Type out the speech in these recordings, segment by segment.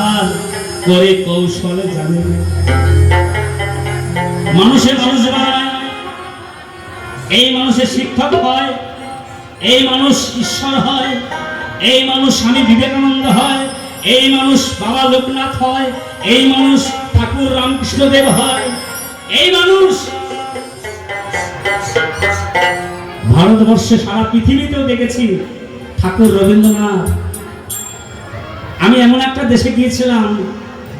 আচার করে কৌশলে জানে মানুষের মানুষ বানায় এই মানুষের শিক্ষক হয়, এই মানুষ ঈশ্বর হয়, এই মানুষ স্বামী বিবেকানন্দ হয়, এই মানুষ বাবা লোকনাথ হয়, এই মানুষ ঠাকুর রামকৃষ্ণদেব হয়, এই মানুষ ভারতবর্ষে সারা পৃথিবীতেও দেখেছি ঠাকুর রবীন্দ্রনাথ। আমি এমন একটা দেশে গিয়েছিলাম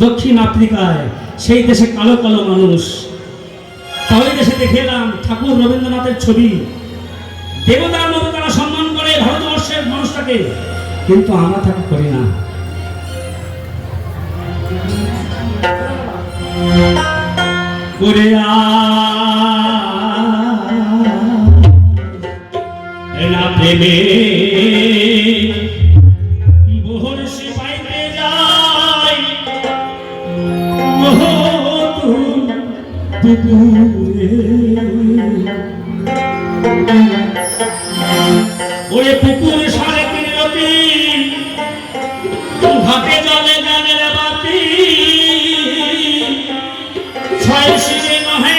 দক্ষিণ আফ্রিকায়, সেই দেশে কালো কালো মানুষ। তাহলে দেশে দেখে এলাম ঠাকুর রবীন্দ্রনাথের ছবি। দেবতার মতো তারা সম্মান করে ভারতবর্ষের মানুষটাকে, কিন্তু আমরা তাকে করি না। করে না ওরে পুকুর সাড়ে তিন রতি। জলে গানের বাতি। ছয় শিরে নহে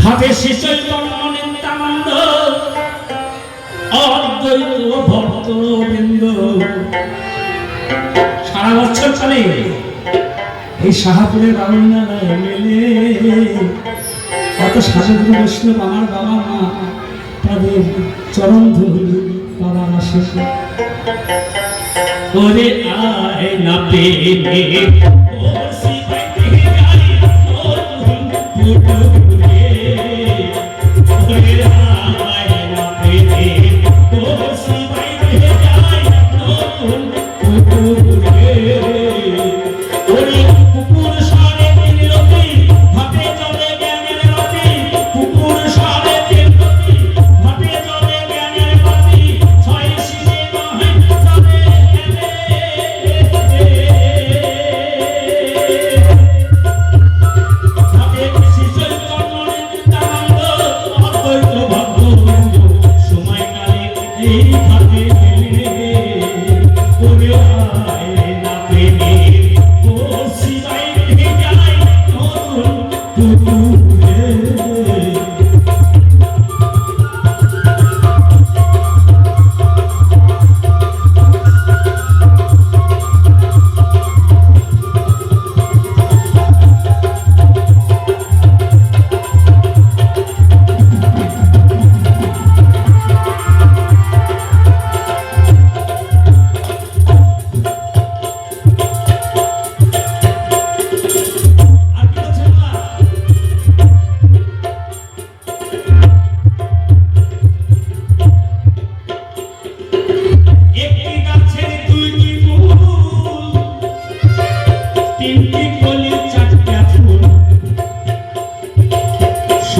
ঘাটে শিশৈতন্য নিত্যানন্দ অদ্বৈত ভক্তবৃন্দ সারা বছর চলে এই শাহাপুরের রামনালায় মেলে কত সাধুগুরু বৈষ্ণব আমার বাবা মা, তাদের চরম ধরি বাবা আসে। ওরে আয় না পেলে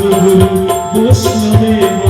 Krishna Deva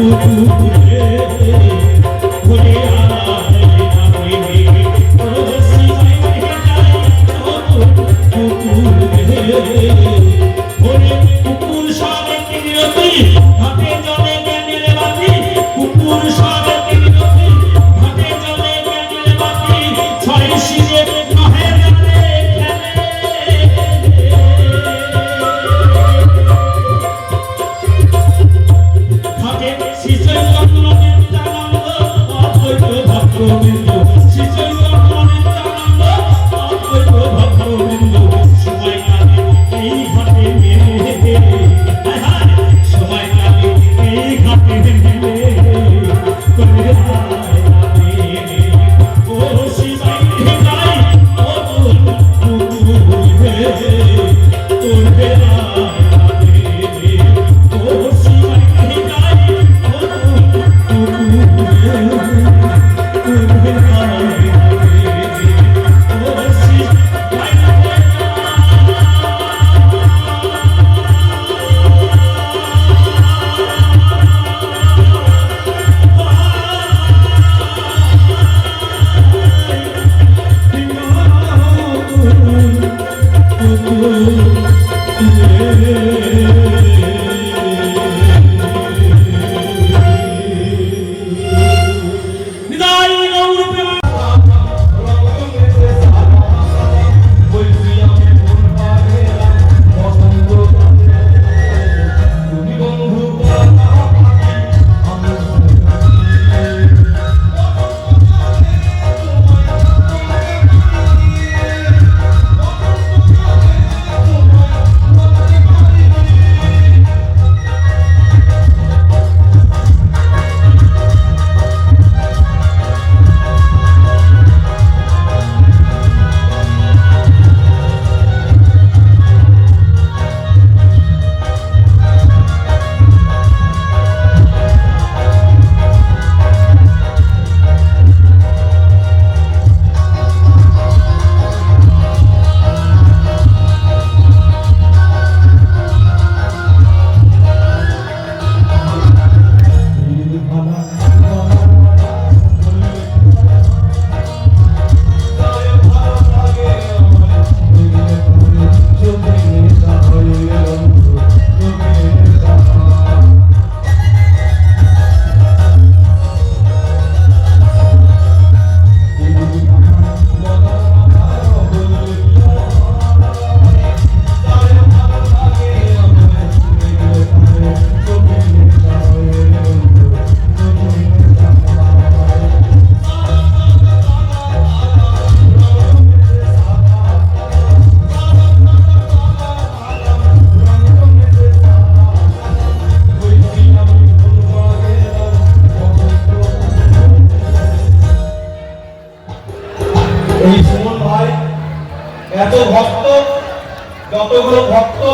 Yeah.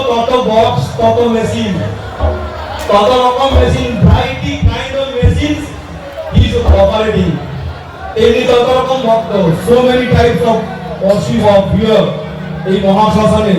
তত বক্স তত মেশিন তত রকম machine variety kind of machine is operating এমনি তত রকম ভক্ত so many types of worship of here এই মহাশ্মশানে।